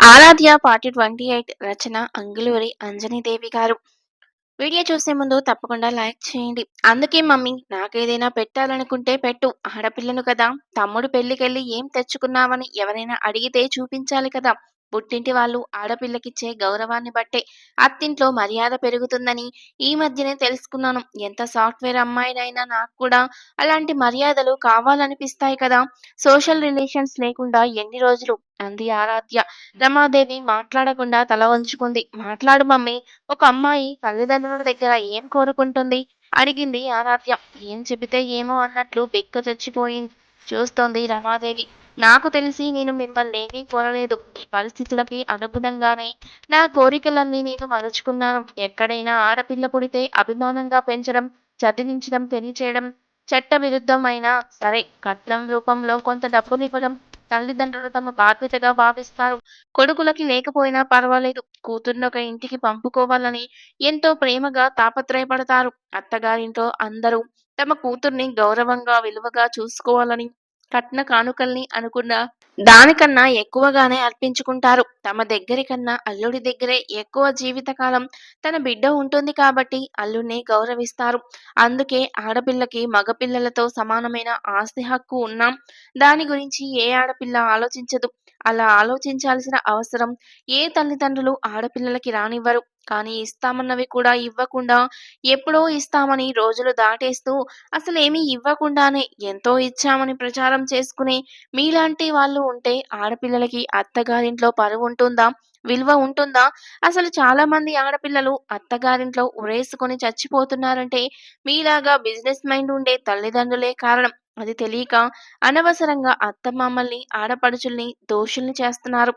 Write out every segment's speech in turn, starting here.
ఆరాధ్య part twenty eight రచన అంగులూరి అంజనీదేవి గారు. Video చూసే ముందు తప్పకుండా లైక్ చేయండి. అందుకే మమ్మీ నాకేదైనా పెట్టాలనుకుంటే పెట్టు. ఆడపిల్లను కదా. తమ్ముడు పెళ్ళికెళ్ళి ఏం తెచ్చుకున్నావని ఎవరైనా అడిగితే చూపించాలి కదా. పుట్టింటి వాళ్ళు ఆడపిల్లకిచ్చే గౌరవాన్ని బట్టే అత్తింట్లో మర్యాద పెరుగుతుందని ఈ మధ్యనే తెలుసుకున్నాను. ఎంత సాఫ్ట్వేర్ అమ్మాయినైనా నాకు కూడా అలాంటి మర్యాదలు కావాలనిపిస్తాయి కదా. సోషల్ రిలేషన్స్ లేకుండా ఎన్ని రోజులు? అంది ఆరాధ్య. రమాదేవి మాట్లాడకుండా తల వంచుకుంది. మాట్లాడు మమ్మీ ఒక అమ్మాయి తల్లిదండ్రుల దగ్గర ఏం కోరుకుంటుంది? అడిగింది ఆరాధ్య. ఏం చెబితే ఏమో అన్నట్లు బెక్క తెచ్చిపోయింది చూస్తోంది రమాదేవి. నాకు తెలిసి నేను మిమ్మల్ని ఏమీ కోరలేదు. పరిస్థితులకి అనుగుణంగానే నా కోరికలన్నీ నేను మరుచుకున్నాను ఎక్కడైనా ఆడపిల్ల పుడితే అభిమానంగా పెంచడం చదివించడం తెలియచేయడం చట్ట విరుద్ధమైనా సరే కట్నం రూపంలో కొంత డబ్బునివ్వడం తల్లిదండ్రులు తమ బాధ్యతగా భావిస్తారు. కొడుకులకి లేకపోయినా పర్వాలేదు. కూతుర్ని ఒక ఇంటికి పంపుకోవాలని ఎంతో ప్రేమగా తాపత్రయపడతారు. అత్తగారింట్లో అందరూ తమ కూతుర్ని గౌరవంగా విలువగా చూసుకోవాలని కట్న కానుకల్ని అనుకున్న దానికన్నా ఎక్కువగానే అర్పించుకుంటారు. తమ దగ్గరి కన్నా అల్లుడి దగ్గరే ఎక్కువ జీవితకాలం తన బిడ్డ ఉంటుంది కాబట్టి అల్లుడిని గౌరవిస్తారు. అందుకే ఆడపిల్లకి మగపిల్లలతో సమానమైన ఆస్తి హక్కు ఉన్నాం. దాని గురించి ఏ ఆడపిల్ల ఆలోచించదు. అలా ఆలోచించాల్సిన అవసరం ఏ తల్లిదండ్రులు ఆడపిల్లలకి రానివ్వరు. కానీ ఇస్తామన్నవి కూడా ఇవ్వకుండా ఎప్పుడో ఇస్తామని రోజులు దాటేస్తూ అసలేమీ ఇవ్వకుండానే ఎంతో ఇచ్చామని ప్రచారం చేసుకునే మీలాంటి వాళ్ళు ఉంటే ఆడపిల్లలకి అత్తగారింట్లో పరువు ఉంటుందా? విలువ ఉంటుందా? అసలు చాలా మంది ఆడపిల్లలు అత్తగారింట్లో ఉరేసుకొని చచ్చిపోతున్నారంటే మీలాగా బిజినెస్ మైండ్ ఉండే తల్లిదండ్రులే కారణం. అది తెలియక అనవసరంగా అత్తమామల్ని ఆడపడుచుల్ని దోషుల్ని చేస్తున్నారు.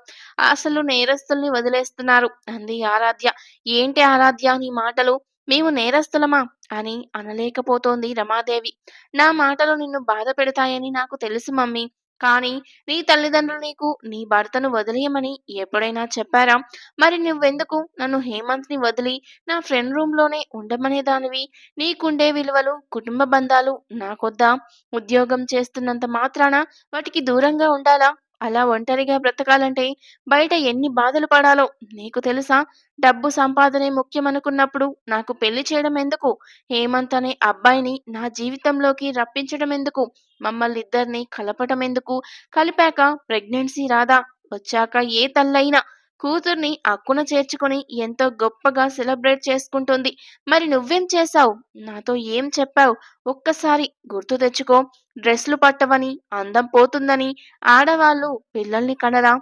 అసలు నేరస్తుల్ని వదిలేస్తున్నారు. అంది ఆరాధ్య. ఏంటి ఆరాధ్య నీ మాటలు? మేము నేరస్తులమా? అని అనలేకపోతోంది రమాదేవి. నా మాటలు నిన్ను బాధ పెడతాయని నాకు తెలుసు మమ్మీ. కానీ నీ తల్లిదండ్రులు నీకు నీ భర్తను వదిలేయమని ఎప్పుడైనా చెప్పారా? మరి నువ్వెందుకు నన్ను హేమంత్ని వదిలి నా ఫ్రెండ్ రూమ్లోనే ఉండమనే దానివి? నీకుండే విలువలు కుటుంబ బంధాలు నాకొద్దా? ఉద్యోగం చేస్తున్నంత మాత్రాన వాటికి దూరంగా ఉండాలా? అలా ఒంటరిగా బ్రతకాలంటే బయట ఎన్ని బాధలు పడాలో నీకు తెలుసా? డబ్బు సంపాదనే ముఖ్యమనుకున్నప్పుడు నాకు పెళ్ళి చేయడం ఎందుకు? హేమంత్ అనే అబ్బాయిని నా జీవితంలోకి రప్పించడం ఎందుకు? మమ్మల్ని ఇద్దరిని కలపటం ఎందుకు? కలిపాక ప్రెగ్నెన్సీ రాదా? వచ్చాక ఏ తల్లైనా కూతుర్ని అక్కున చేర్చుకుని ఎంతో గొప్పగా సెలబ్రేట్ చేసుకుంటుంది. మరి నువ్వేం చేశావు? నాతో ఏం చెప్పావు? ఒక్కసారి గుర్తు తెచ్చుకో. డ్రెస్లు పట్టవని అందం పోతుందని ఆడవాళ్ళు పిల్లల్ని కనరా.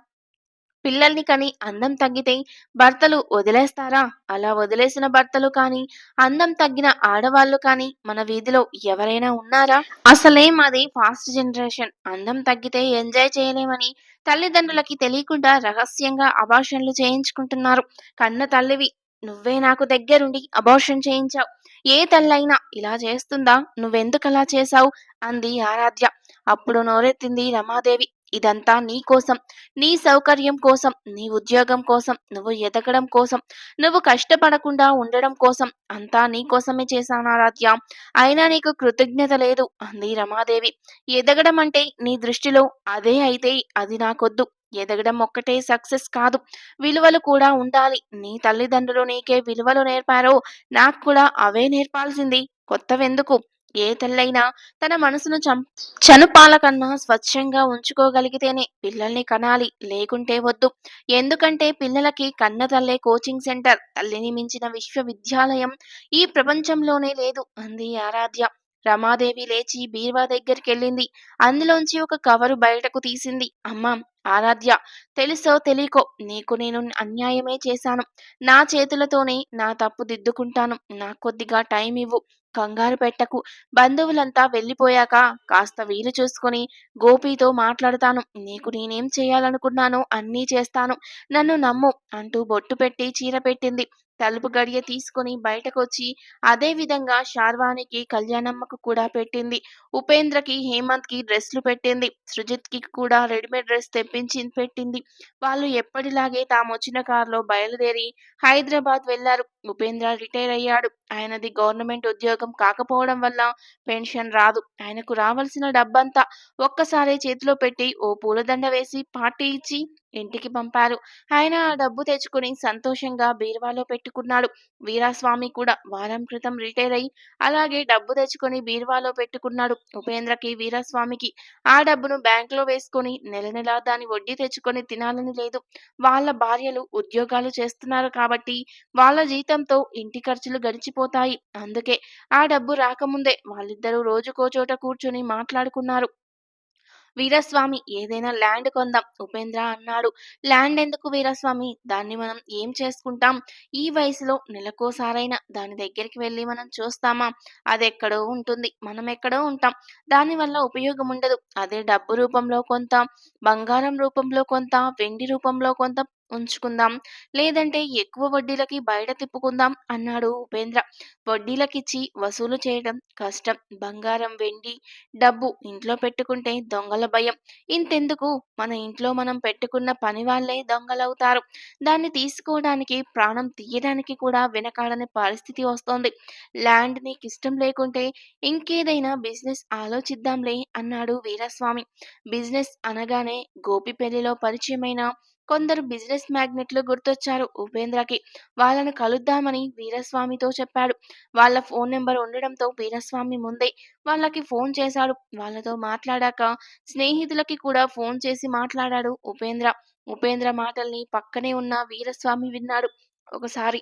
పిల్లల్ని కని అందం తగ్గితే భర్తలు వదిలేస్తారా? అలా వదిలేసిన భర్తలు కానీ అందం తగ్గిన ఆడవాళ్ళు కానీ మన వీధిలో ఎవరైనా ఉన్నారా? అసలే మాది ఫాస్ట్ జనరేషన్. అందం తగ్గితే ఎంజాయ్ చేయలేమని తల్లిదండ్రులకి తెలియకుండా రహస్యంగా అబార్షన్లు చేయించుకుంటున్నారు. కన్న తల్లివి నువ్వే నాకు దగ్గరుండి అబార్షన్ చేయించావు. ఏ తల్లైనా ఇలా చేస్తుందా? నువ్వెందుకు అలా చేశావు? అంది ఆరాధ్య. అప్పుడు నోరెత్తింది రమాదేవి. ఇదంతా నీ కోసం నీ సౌకర్యం కోసం నీ ఉద్యోగం కోసం నువ్వు ఎదగడం కోసం నువ్వు కష్టపడకుండా ఉండడం కోసం అంతా నీ కోసమే చేశాను ఆరాధ్య. అయినా నీకు కృతజ్ఞత లేదు అంది రమాదేవి. ఎదగడం అంటే నీ దృష్టిలో అదే అయితే అది నాకొద్దు. ఎదగడం ఒక్కటే సక్సెస్ కాదు. విలువలు కూడా ఉండాలి. నీ తల్లిదండ్రులు నీకే విలువలు నేర్పారో నాకు కూడా అవే నేర్పాల్సింది. కొత్తవెందుకు? ఏ తల్లైనా తన మనసును చం చనుపాల కన్నా స్వచ్ఛంగా ఉంచుకోగలిగితేనే పిల్లల్ని కనాలి లేకుంటే వద్దు. ఎందుకంటే పిల్లలకి కన్న తల్లే కోచింగ్ సెంటర్. తల్లిని మించిన విశ్వవిద్యాలయం ఈ ప్రపంచంలోనే లేదు అంది ఆరాధ్య. రమాదేవి లేచి బీర్వా దగ్గరికి వెళ్ళింది అందులోంచి ఒక కవరు బయటకు తీసింది. అమ్మా ఆరాధ్య తెలుసో తెలియకో నీకు నేను అన్యాయమే చేశాను. నా చేతులతోనే నా తప్పు దిద్దుకుంటాను. నాకు కొద్దిగా టైం ఇవ్వు. కంగారు పెట్టకు. బంధువులంతా వెళ్ళిపోయాక కాస్త వీలు చూసుకొని గోపితో మాట్లాడతాను. నీకు నేనేం చేయాలనుకున్నానో అన్నీ చేస్తాను. నన్ను నమ్ము అంటూ బొట్టు పెట్టి చీర పెట్టింది. తలుపు గడియ తీసుకుని బయటకొచ్చి అదే విధంగా శార్వానికి కళ్యాణమ్మకు కూడా పెట్టింది. ఉపేంద్రకి హేమంత్కి డ్రెస్లు పెట్టింది. సృజిత్కి కూడా రెడీమేడ్ డ్రెస్ తెప్పించి పెట్టింది. వాళ్ళు ఎప్పటిలాగే తాము వచ్చిన కారులో బయలుదేరి హైదరాబాద్ వెళ్ళారు. ఉపేంద్ర రిటైర్ అయ్యాడు. ఆయనది గవర్నమెంట్ ఉద్యోగం కాకపోవడం వల్ల పెన్షన్ రాదు. ఆయనకు రావాల్సిన డబ్బంతా ఒక్కసారి చేతిలో పెట్టి ఓ పూలదండ వేసి పార్టీ ఇచ్చి ఇంటికి పంపారు. ఆయన ఆ డబ్బు తెచ్చుకొని సంతోషంగా బీరువాలో పెట్టుకున్నాడు. వీరాస్వామి కూడా వారం క్రితం రిటైర్ అయ్యి అలాగే డబ్బు తెచ్చుకొని బీరువాలో పెట్టుకున్నాడు. ఉపేంద్రకి, వీరాస్వామికి ఆ డబ్బును బ్యాంకులో వేసుకొని నెల నెలా దాని వడ్డీ తెచ్చుకొని తినాలని లేదు. వాళ్ళ భార్యలు ఉద్యోగాలు చేస్తున్నారు కాబట్టి వాళ్ళ జీతంతో ఇంటి ఖర్చులు గడిచిపోతాయి. అందుకే ఆ డబ్బు రాకముందే వాళ్ళిద్దరూ రోజుకో చోట కూర్చొని మాట్లాడుకున్నారు. వీరస్వామి ఏదైనా ల్యాండ్ కొందాం ఉపేంద్ర అన్నాడు. ల్యాండ్ ఎందుకు వీరాస్వామి? దాన్ని మనం ఏం చేసుకుంటాం? ఈ వయసులో నెలకోసారైనా దాని దగ్గరికి వెళ్ళి మనం చూస్తామా? అది ఎక్కడో ఉంటుంది. మనం ఎక్కడో ఉంటాం. దానివల్ల ఉపయోగం ఉండదు. అదే డబ్బు రూపంలో కొంత, బంగారం రూపంలో కొంత, వెండి రూపంలో కొంత ఉంచుకుందాం. లేదంటే ఎక్కువ వడ్డీలకి బయట తిప్పుకుందాం అన్నాడు ఉపేంద్ర. వడ్డీలకిచ్చి వసూలు చేయడం కష్టం. బంగారం, వెండి, డబ్బు ఇంట్లో పెట్టుకుంటే దొంగల భయం. ఇంతెందుకు మన ఇంట్లో మనం పెట్టుకున్న పని వాళ్ళే దొంగలవుతారు. దాన్ని తీసుకోవడానికి, ప్రాణం తీయడానికి కూడా వెనకాడని పరిస్థితి వస్తోంది. ల్యాండ్ నీకిష్టం లేకుంటే ఇంకేదైనా బిజినెస్ ఆలోచిద్దాంలే అన్నాడు వీరాస్వామి. బిజినెస్ అనగానే గోపి పెళ్ళిలో పరిచయమైన కొందరు బిజినెస్ మ్యాగ్నెట్లు గుర్తొచ్చారు ఉపేంద్రకి. వాళ్ళను కలుద్దామని వీరస్వామితో చెప్పాడు. వాళ్ళ ఫోన్ నెంబర్ ఉండడంతో వీరస్వామి ముందే వాళ్ళకి ఫోన్ చేశాడు. వాళ్ళతో మాట్లాడాక స్నేహితులకి కూడా ఫోన్ చేసి మాట్లాడాడు ఉపేంద్ర. ఉపేంద్ర మాటల్ని పక్కనే ఉన్న వీరస్వామి విన్నాడు. ఒకసారి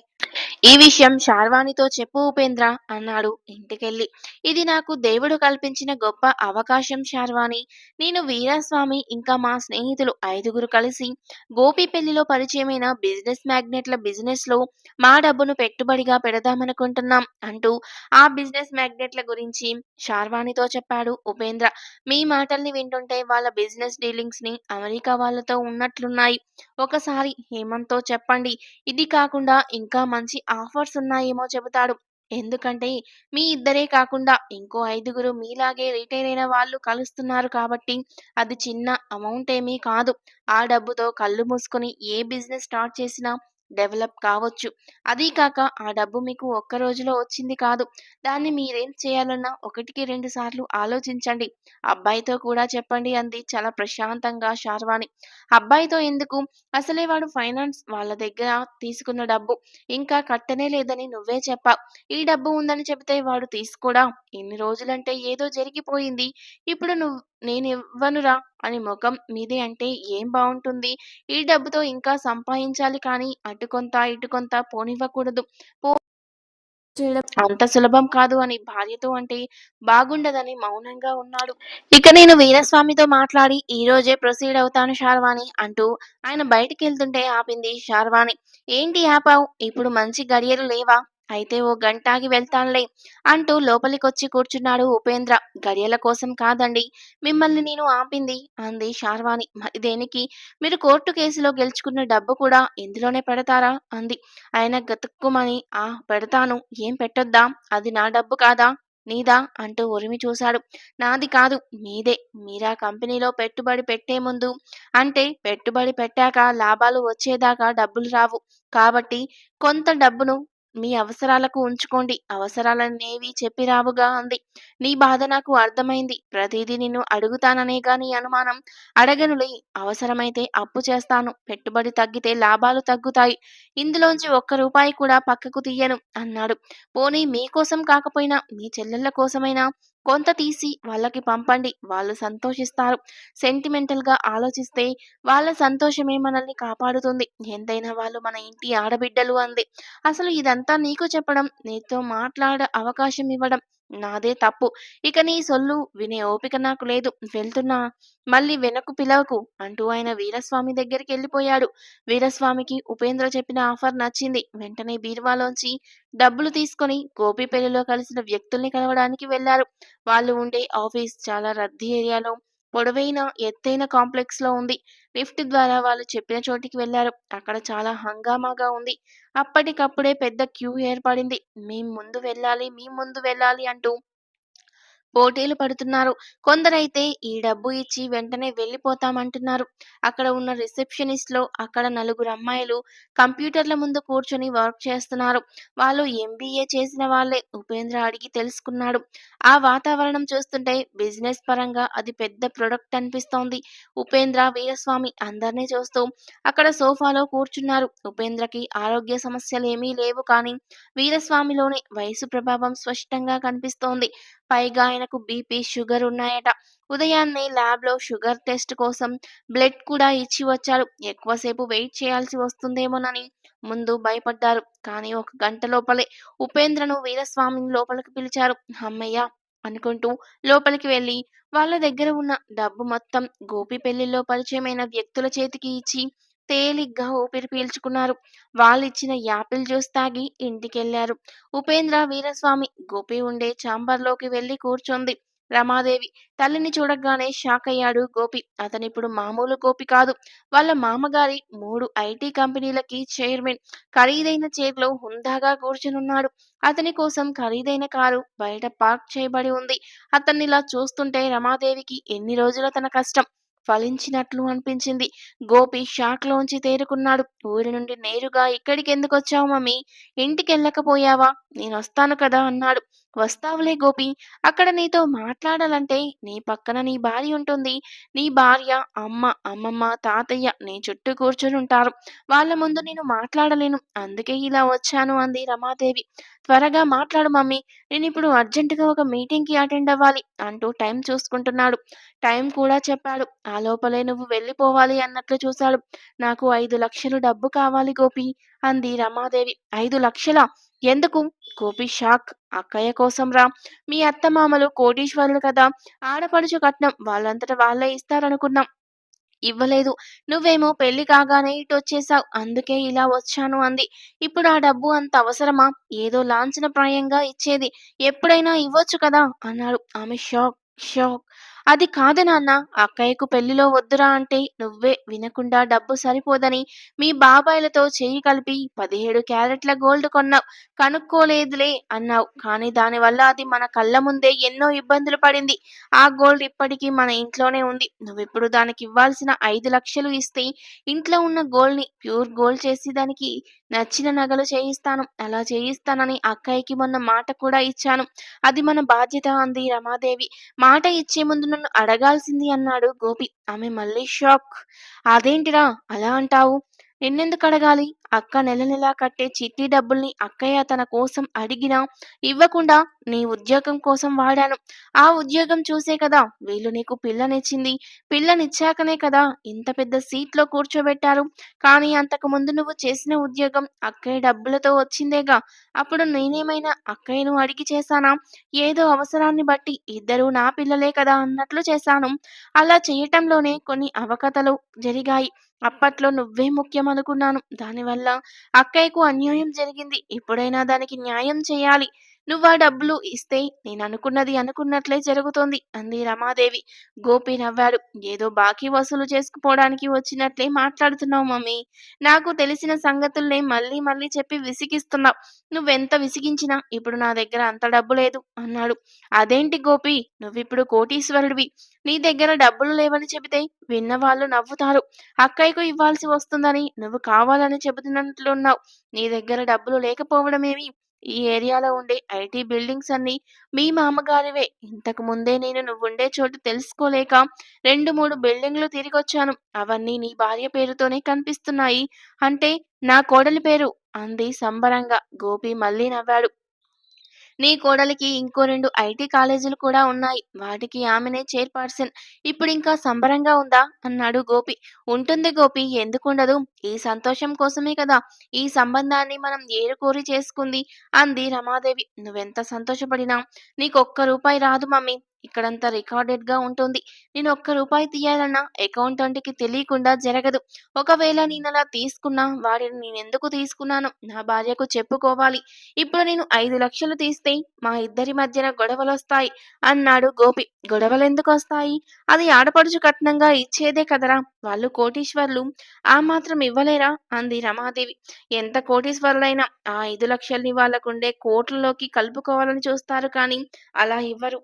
ఈ విషయం శార్వాణితో చెప్పు ఉపేంద్ర అన్నాడు ఇంటికెళ్ళి. ఇది నాకు దేవుడు కల్పించిన గొప్ప అవకాశం శార్వాణి. నేను వీరాస్వామి ఇంకా మా స్నేహితులు ఐదుగురు కలిసి గోపి పెళ్ళిలో పరిచయమైన బిజినెస్ మ్యాగ్నెట్ల బిజినెస్లో మా డబ్బును పెట్టుబడిగా పెడదామనుకుంటున్నాం అంటూ ఆ బిజినెస్ మ్యాగ్నెట్ల గురించి శార్వాణితో చెప్పాడు ఉపేంద్ర. మీ మాటల్ని వింటుంటే వాళ్ళ బిజినెస్ డీలింగ్స్ని అమెరికా వాళ్ళతో ఉన్నట్లున్నాయి. ఒకసారి హేమంత్తో చెప్పండి. ఇది కాకుండా ఇంకా మంచి ఆఫర్స్ ఉన్నాయేమో చెబుతాడు. ఎందుకంటే మీ ఇద్దరే కాకుండా ఇంకో ఐదుగురు మీలాగే రిటైర్ అయిన వాళ్ళు కలుస్తున్నారు కాబట్టి అది చిన్న అమౌంట్ ఏమీ కాదు. ఆ డబ్బుతో కళ్ళు మూసుకొని ఏ బిజినెస్ స్టార్ట్ చేసినా డెవలప్ కావచ్చు. అదీకాక ఆ డబ్బు మీకు ఒక్క రోజులో వచ్చింది కాదు. దాన్ని మీరేం చేయాలన్నా ఒకటికి రెండు సార్లు ఆలోచించండి. అబ్బాయితో కూడా చెప్పండి అంది చాలా ప్రశాంతంగా శార్వాణి. అబ్బాయితో ఎందుకు? అసలే వాడు ఫైనాన్స్ వాళ్ళ దగ్గర తీసుకున్న డబ్బు ఇంకా కట్టనే లేదని నువ్వే చెప్పావు ఈ డబ్బు ఉందని చెబితే వాడు తీసుకోడా? ఇన్ని రోజులంటే ఏదో జరిగిపోయింది. ఇప్పుడు నువ్వు నేను ఇవ్వనురా అని ముఖం మీదే అంటే ఏం బాగుంటుంది ఈ డబ్బుతో ఇంకా సంపాదించాలి కానీ అటు కొంత ఇటు కొంత పోనివ్వకూడదు. పో చేయడం అంత సులభం కాదు అని భార్యతో అంటే బాగుండదని మౌనంగా ఉన్నాడు. ఇక నేను వీరస్వామితో మాట్లాడి ఈ రోజే ప్రొసీడ్ అవుతాను శార్వాణి అంటూ ఆయన బయటికెళ్తుంటే ఆపింది శార్వాణి. ఏంటి ఆపావు ఇప్పుడు మంచి గడియలు లేవా? అయితే ఓ గంటాగి వెళ్తాన్లే అంటూ లోపలికొచ్చి కూర్చున్నాడు ఉపేంద్ర. గడియల కోసం కాదండి మిమ్మల్ని నేను ఆపింది అంది శార్వాణి. మరి దేనికి? మీరు కోర్టు కేసులో గెలుచుకున్న డబ్బు కూడా ఇందులోనే పెడతారా? అంది. ఆయన గతుక్కుమని ఆ పెడతాను. ఏం పెట్టొద్దా? అది నా డబ్బు కాదా? నీదా? అంటూ ఉరిమి చూశాడు. నాది కాదు మీదే. మీరా కంపెనీలో పెట్టుబడి పెట్టే ముందు అంటే పెట్టుబడి పెట్టాక లాభాలు వచ్చేదాకా డబ్బులు రావు. కాబట్టి కొంత డబ్బును మీ అవసరాలకు ఉంచుకోండి. అవసరాలనేవి చెప్పి రావుగా అంది. నీ బాధ నాకు అర్థమైంది. ప్రతిదీ నిన్ను అడుగుతాననేగా నీ అనుమానం. అడగనులే. అవసరమైతే అప్పు చేస్తాను. పెట్టుబడి తగ్గితే లాభాలు తగ్గుతాయి. ఇందులోంచి ఒక్క రూపాయి కూడా పక్కకు తీయను అన్నాడు. పోనీ మీకోసం కాకపోయినా మీ చెల్లెళ్ళ కోసమైనా కొంత తీసి వాళ్ళకి పంపండి. వాళ్ళు సంతోషిస్తారు. సెంటిమెంటల్గా ఆలోచిస్తే వాళ్ళ సంతోషమే మనల్ని కాపాడుతుంది. ఎంతైనా వాళ్ళు మన ఇంటి ఆడబిడ్డలు అంది. అసలు ఇదంతా నీకు చెప్పడం, నీతో మాట్లాడే అవకాశం ఇవ్వడం నాదే తప్పు. ఇక నీ సొల్లు వినే ఓపిక నాకు లేదు. వెళ్తున్నా. మళ్ళీ వెనక్కు పిలవకు అంటూ ఆయన వీరస్వామి దగ్గరికి వెళ్ళిపోయాడు వీరస్వామికి ఉపేంద్ర చెప్పిన ఆఫర్ నచ్చింది. వెంటనే బీరువాలోంచి డబ్బులు తీసుకొని గోపిపెల్లిలో కలిసిన వ్యక్తుల్ని కలవడానికి వెళ్ళారు. వాళ్ళు ఉండే ఆఫీస్ చాలా రద్దీ ఏరియాలో పొడవైన, ఎత్తైన కాంప్లెక్స్లో ఉంది. లిఫ్ట్ ద్వారా వాళ్ళు చెప్పిన చోటికి వెళ్ళారు. అక్కడ చాలా హంగామాగా ఉంది. అప్పటికప్పుడే పెద్ద క్యూ ఏర్పడింది. మేం ముందు వెళ్ళాలి, మీ ముందు వెళ్ళాలి అంటూ పోటీలు పడుతున్నారు. కొందరైతే ఈ డబ్బు ఇచ్చి వెంటనే వెళ్ళిపోతామంటున్నారు. అక్కడ ఉన్న రిసెప్షనిస్ట్‌లో అక్కడ నలుగురు అమ్మాయిలు కంప్యూటర్ల ముందు కూర్చొని వర్క్ చేస్తున్నారు. వాళ్ళు ఎంబీఏ చేసిన వాళ్ళే ఉపేంద్ర అడిగి తెలుసుకున్నాడు. ఆ వాతావరణం చూస్తుంటే బిజినెస్ పరంగా అది పెద్ద ప్రొడక్ట్ అనిపిస్తోంది. ఉపేంద్ర, వీరస్వామి అందరినీ చూస్తూ అక్కడ సోఫాలో కూర్చున్నారు. ఉపేంద్రకి ఆరోగ్య సమస్యలేమీ లేవు కానీ వీరస్వామిలోని వయసు ప్రభావం స్పష్టంగా కనిపిస్తోంది. పైగా ఆయనకు బీపీ, షుగర్ ఉన్నాయట. ఉదయాన్నే ల్యాబ్‌లో షుగర్ టెస్ట్ కోసం బ్లడ్ కూడా ఇచ్చి వచ్చారు. ఎక్కువసేపు వెయిట్ చేయాల్సి వస్తుందేమోనని ముందు భయపడ్డారు. కానీ ఒక గంట లోపలే ఉపేంద్రను, వీరస్వామిని లోపలికి పిలిచారు. అమ్మయ్య అనుకుంటూ లోపలికి వెళ్ళి వాళ్ళ దగ్గర ఉన్న డబ్బు మొత్తం గోపి పెళ్ళిలో పరిచయమైన వ్యక్తుల చేతికి ఇచ్చి తేలిగ్గా ఊపిరి పీల్చుకున్నారు. వాళ్ళిచ్చిన యాపిల్ జ్యూస్ తాగి ఇంటికెళ్ళారు. ఉపేంద్ర, వీరస్వామి గోపి ఉండే చాంబర్లోకి వెళ్ళి కూర్చుంది రమాదేవి. తల్లిని చూడగానే షాక్ అయ్యాడు గోపి. అతనిప్పుడు మామూలు గోపి కాదు. వాళ్ళ మామగారి మూడు ఐటీ కంపెనీలకి చైర్మన్. ఖరీదైన చైర్‌లో హుందాగా కూర్చునున్నాడు. అతని కోసం ఖరీదైన కారు బయట పార్క్ చేయబడి ఉంది. అతన్నిలా చూస్తుంటే రమాదేవికి ఎన్ని రోజుల తన కష్టం ఫలించినట్లు అనిపించింది. గోపి షాక్‌లోంచి తేరుకున్నాడు. ఊరి నుండి నేరుగా ఇక్కడికి ఎందుకు వచ్చావు మమ్మీ? ఇంటికెళ్ళకపోయావా? నేనొస్తాను కదా అన్నాడు. వస్తావులే గోపి అక్కడ నీతో మాట్లాడాలంటే నీ పక్కన నీ భార్య ఉంటుంది. నీ భార్య, అమ్మ, అమ్మమ్మ, తాతయ్య నీ చుట్టూ కూర్చొనుంటారు. వాళ్ళ ముందు నేను మాట్లాడలేను. అందుకే ఇలా వచ్చాను అంది రమాదేవి. త్వరగా మాట్లాడు మమ్మీ! నేను ఇప్పుడు అర్జెంటుగా ఒక మీటింగ్‌కి అటెండ్ అవ్వాలి అంటూ టైం చూసుకుంటున్నాడు. టైం కూడా చెప్పాడు. ఆ లోపలే నువ్వు వెళ్ళిపోవాలి అన్నట్లు చూశాడు. నాకు ఐదు లక్షలు డబ్బు కావాలి గోపి అంది రమాదేవి. ఐదు లక్షలా? ఎందుకు? గోపి షాక్. అక్కయ్య కోసంరా. మీ అత్తమామలు కోటీశ్వరులు కదా! ఆడపడుచు కట్నం వాళ్ళంతట వాళ్ళే ఇస్తారనుకున్నాం. ఇవ్వలేదు. నువ్వేమో పెళ్ళి కాగానే ఇటు వచ్చేసావు అందుకే ఇలా వచ్చాను అంది. ఇప్పుడు ఆ డబ్బు అంత అవసరమా? ఏదో లాంఛనప్రాయంగా ఇచ్చేది. ఎప్పుడైనా ఇవ్వొచ్చు కదా! అన్నాడు. ఆమె షాక్. షాక్. అది కాదు నాన్న అక్కయ్యకు పెళ్ళిలో వద్దురా అంటే నువ్వే వినకుండా డబ్బు సరిపోదని మీ బాబాయ్లతో చేయి కలిపి పదిహేడు క్యారెట్ల గోల్డ్ కొన్నావు కనుక్కోలేదులే అన్నావ్. కానీ దానివల్ల అది మన కళ్ళ ముందే ఎన్నో ఇబ్బందులు పడింది. ఆ గోల్డ్ ఇప్పటికీ మన ఇంట్లోనే ఉంది. నువ్విప్పుడు దానికివ్వాల్సిన ఐదు లక్షలు ఇస్తే ఇంట్లో ఉన్న గోల్డ్‌ని ప్యూర్ గోల్డ్ చేసి దానికి నచ్చిన నగలు చేయిస్తాను. అలా చేయిస్తానని అక్కయ్యకి మొన్న మాట కూడా ఇచ్చాను. అది మన బాధ్యత అంది రమాదేవి. మాట ఇచ్చే ముందు నన్ను అడగాల్సింది అన్నాడు గోపి. ఆమె మళ్ళీ షాక్. అదేంటిరా అలా అంటావు? నిన్నెందుకడగాలి? అక్క నెల నెలా కట్టే చిట్టి డబ్బుల్ని అక్కయ్య తన కోసం అడిగినా ఇవ్వకుండా నీ ఉద్యోగం కోసం వాడాను. ఆ ఉద్యోగం చూసే కదా వీళ్ళు నీకు పిల్లనిచ్చింది. పిల్లనిచ్చాకనే కదా ఇంత పెద్ద సీట్లో కూర్చోబెట్టారు. కానీ అంతకు ముందు నువ్వు చేసిన ఉద్యోగం అక్కయ్య డబ్బులతో వచ్చిందేగా! అప్పుడు నేనేమైనా అక్కయ్యను అడిగి చేశానా? ఏదో అవసరాన్ని బట్టి ఇద్దరూ నా పిల్లలే కదా అన్నట్లు చేశాను. అలా చేయటంలోనే కొన్ని అవకతలు జరిగాయి. అప్పట్లో నువ్వే ముఖ్యం అనుకున్నాను దానివల్ల అక్కయ్యకు అన్యాయం జరిగింది. ఇప్పుడైనా దానికి న్యాయం చేయాలి నువ్వా డబ్బులు ఇస్తే నేను అనుకున్నది అనుకున్నట్లే జరుగుతోంది అంది రమాదేవి. గోపి నవ్వాడు. ఏదో బాకీ వసూలు చేసుకుపోవడానికి వచ్చినట్లే మాట్లాడుతున్నావు మమ్మీ! నాకు తెలిసిన సంగతుల్నే మళ్ళీ మళ్ళీ చెప్పి విసిగిస్తున్నావు నువ్వెంత విసిగించినా ఇప్పుడు నా దగ్గర అంత డబ్బు లేదు అన్నాడు. అదేంటి గోపి నువ్విప్పుడు కోటీశ్వరుడివి. నీ దగ్గర డబ్బులు లేవని చెబితే విన్నవాళ్ళు నవ్వుతారు. అక్కయ్యకు ఇవ్వాల్సి వస్తుందని నువ్వు కావాలని చెబుతున్నట్లున్నావు నీ దగ్గర డబ్బులు లేకపోవడమేమి? ఈ ఏరియాలో ఉండే ఐటీ బిల్డింగ్స్ అన్నీ మీ మామగారివే. ఇంతకు ముందే నేను నువ్వుండే చోటు తెలుసుకోలేక రెండు మూడు బిల్డింగ్లు తిరిగొచ్చాను. అవన్నీ నీ భార్య పేరుతోనే కనిపిస్తున్నాయి. అంటే నా కోడలి పేరు అంది సంబరంగా. గోపి మళ్ళీ నవ్వాడు. నీ కోడలికి ఇంకో రెండు ఐటీ కాలేజీలు కూడా ఉన్నాయి. వాటికి ఆమెనే చైర్పర్సన్. ఇప్పుడింకా సంబరంగా ఉందా? అన్నాడు గోపి. ఉంటుంది గోపి ఎందుకుండదు? ఈ సంతోషం కోసమే కదా ఈ సంబంధాన్ని మనం ఏరుకోరి చేసుకుంది అంది రమాదేవి. నువ్వెంత సంతోషపడినా నీకొక్క రూపాయి రాదు మమ్మీ! ఇక్కడంతా రికార్డెడ్‌గా ఉంటుంది. నేను ఒక్క రూపాయి తీయాలన్నా అకౌంటెంట్‌కి తెలియకుండా జరగదు. ఒకవేళ నేను అలా తీసుకున్నా నేను నేనెందుకు తీసుకున్నాను నా భార్యకు చెప్పుకోవాలి. ఇప్పుడు నేను ఐదు లక్షలు తీస్తే మా ఇద్దరి మధ్యన గొడవలు వస్తాయి అన్నాడు గోపి. గొడవలు ఎందుకు వస్తాయి అది ఆడపడుచు కట్నంగా ఇచ్చేదే కదరా! వాళ్ళు కోటీశ్వర్లు ఆ మాత్రం ఇవ్వలేరా? అంది రమాదేవి. ఎంత కోటీశ్వరులైనా ఆ ఐదు లక్షల్ని వాళ్ళకుండే కోట్లలోకి కలుపుకోవాలని చూస్తారు కానీ అలా ఇవ్వరు.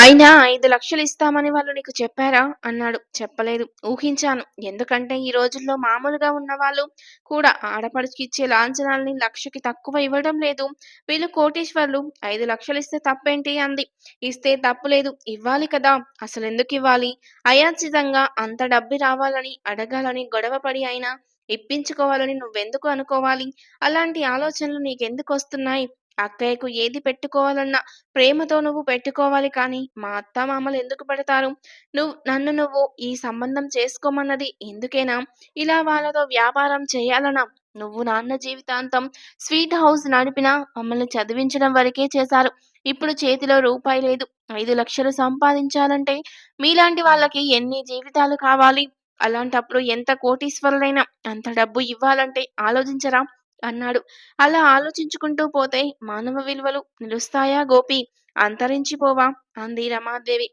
అయినా ఐదు లక్షలు ఇస్తామని వాళ్ళు నీకు చెప్పారా? అన్నాడు. చెప్పలేదు. ఊహించాను. ఎందుకంటే ఈ రోజుల్లో మామూలుగా ఉన్న వాళ్ళు కూడా ఆడపడుచుకి ఇచ్చే లాంఛనాల్ని లక్షకి తక్కువ ఇవ్వడం లేదు. వీళ్ళు కోటీశ్వర్లు. ఐదు లక్షలు ఇస్తే తప్పేంటి అంది. ఇస్తే తప్పు లేదు. ఇవ్వాలి కదా. అసలు ఎందుకు ఇవ్వాలి? అయాచితంగా అంత డబ్బు రావాలని అడగాలని గొడవపడి అయినా ఇప్పించుకోవాలని నువ్వెందుకు అనుకోవాలి? అలాంటి ఆలోచనలు నీకెందుకు వస్తున్నాయి? అక్కయ్యకు ఏది పెట్టుకోవాలన్నా ప్రేమతో నువ్వు పెట్టుకోవాలి కానీ మా అత్త మామలు ఎందుకు పెడతారు? నువ్వు నన్ను నువ్వు ఈ సంబంధం చేసుకోమన్నది ఎందుకేనా? ఇలా వాళ్ళతో వ్యాపారం చేయాలనా? నువ్వు నాన్న జీవితాంతం స్వీట్ హౌస్ నడిపినా మమ్మల్ని చదివించడం వరకే చేశారు. ఇప్పుడు చేతిలో రూపాయి లేదు. ఐదు లక్షలు సంపాదించాలంటే మీలాంటి వాళ్ళకి ఎన్ని జీవితాలు కావాలి? అలాంటప్పుడు ఎంత కోటీశ్వరులైనా అంత డబ్బు ఇవ్వాలంటే ఆలోచించరా? అన్నాడు. అలా ఆలోచించుకుంటూ పోతే మానవ విలువలు నిలుస్తాయా గోపి? అంతరించిపోవా? అంది రమాదేవి.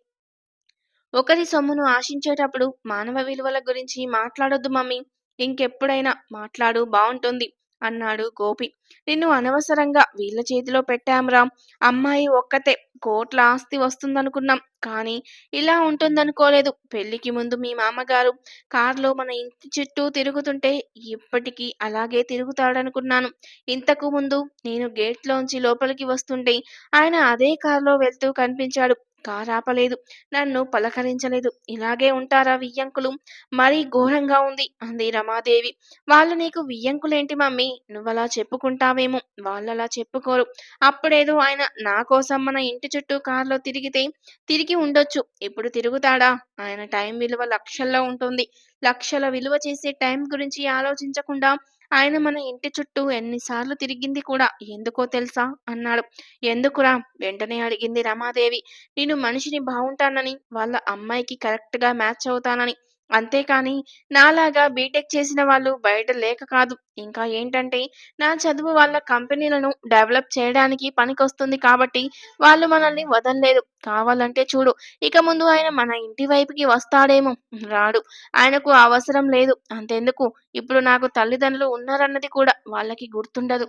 ఒకరి సొమ్మును ఆశించేటప్పుడు మానవ విలువల గురించి మాట్లాడొద్దు మమ్మీ. ఇంకెప్పుడైనా మాట్లాడు బాగుంటుంది అన్నాడు గోపి. నిన్ను అనవసరంగా వీళ్ళ చేతిలో పెట్టాంరా అమ్మాయి ఒక్కతే కోట్ల ఆస్తి వస్తుందనుకున్నాం. కానీ ఇలా ఉంటుందనుకోలేదు. పెళ్ళికి ముందు మీ మామగారు కారులో మన ఇంటి చుట్టూ తిరుగుతుంటే ఇప్పటికీ అలాగే తిరుగుతాడనుకున్నాను. ఇంతకు ముందు నేను గేట్లోంచి లోపలికి వస్తుంటే ఆయన అదే కారులో వెళ్తూ కనిపించాడు. కారు ఆపలేదు నన్ను పలకరించలేదు. ఇలాగే ఉంటారా వియ్యంకులు? మరీ ఘోరంగా ఉంది అంది రమాదేవి. వాళ్ళు నీకు వియ్యంకులేంటి మమ్మీ? నువ్వలా చెప్పుకుంటావేమో? వాళ్ళలా చెప్పుకోరు. అప్పుడేదో ఆయన నా కోసం మన ఇంటి చుట్టూ కారులో తిరిగితే తిరిగి ఉండొచ్చు. ఇప్పుడు తిరుగుతాడా? ఆయన టైం విలువ లక్షల్లో ఉంటుంది. లక్షల విలువ చేసే టైం గురించి ఆలోచించకుండా ఆయన మన ఇంటి చుట్టూ ఎన్నిసార్లు తిరిగింది కూడా ఎందుకో తెలుసా? అన్నాడు. ఎందుకురా? వెంటనే అడిగింది రమాదేవి. నేను మనిషిని బాగుంటానని వాళ్ళ అమ్మాయికి కరెక్ట్గా మ్యాచ్ అవుతానని. అంతేకాని నాలాగా బీటెక్ చేసిన వాళ్ళు బయట లేక కాదు. ఇంకా ఏంటంటే నా చదువు వాళ్ళ కంపెనీలను డెవలప్ చేయడానికి పనికొస్తుంది కాబట్టి వాళ్ళు మనల్ని వదలలేదు. కావాలంటే చూడు ఇక ముందు ఆయన మన ఇంటి వైపుకి వస్తాడేమో. రాడు. ఆయనకు అవసరం లేదు. అంతెందుకు? ఇప్పుడు నాకు తల్లిదండ్రులు ఉన్నారన్నది కూడా వాళ్ళకి గుర్తుండదు.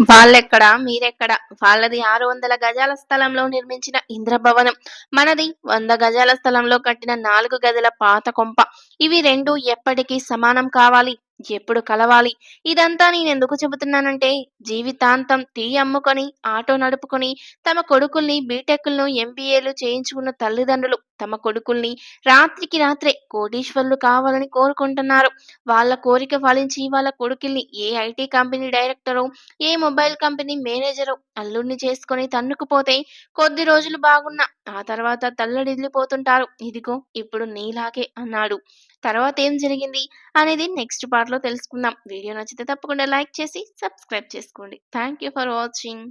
వాళ్ళెక్కడ? మీరెక్కడ? వాళ్ళది ఆరు వందల గజాల స్థలంలో నిర్మించిన ఇంద్రభవనం. మనది వంద గజాల స్థలంలో కట్టిన నాలుగు గదుల పాత కొంప. ఇవి రెండు ఎప్పటికీ సమానం కావాలి ఎప్పుడు కలవాలి? ఇదంతా నేను ఎందుకు చెబుతున్నానంటే జీవితాంతం టీ అమ్ముకొని ఆటో నడుపుకొని తమ కొడుకుల్ని బీటెక్లను ఎంబీఏలు చేయించుకున్న తల్లిదండ్రులు. తమ కొడుకుల్ని రాత్రికి రాత్రే కోటీశ్వర్లు కావాలని కోరుకుంటున్నారు. వాళ్ళ కోరిక ఫలించి వాళ్ళ కొడుకుల్ని ఏ ఐటీ కంపెనీ డైరెక్టరో ఏ మొబైల్ కంపెనీ మేనేజరో అల్లుడిని చేసుకొని తన్నుకుపోతే కొద్ది రోజులు బాగున్నా ఆ తర్వాత తల్లడిల్లిపోతుంటారు. ఇదిగో ఇప్పుడు నీలాగే అన్నాడు. తర్వాత ఏం జరిగింది అనేది నెక్స్ట్ పార్ట్లో తెలుసుకుందాం. వీడియో నచ్చితే తప్పకుండా లైక్ చేసి సబ్స్క్రైబ్ చేసుకోండి. Thank you for watching.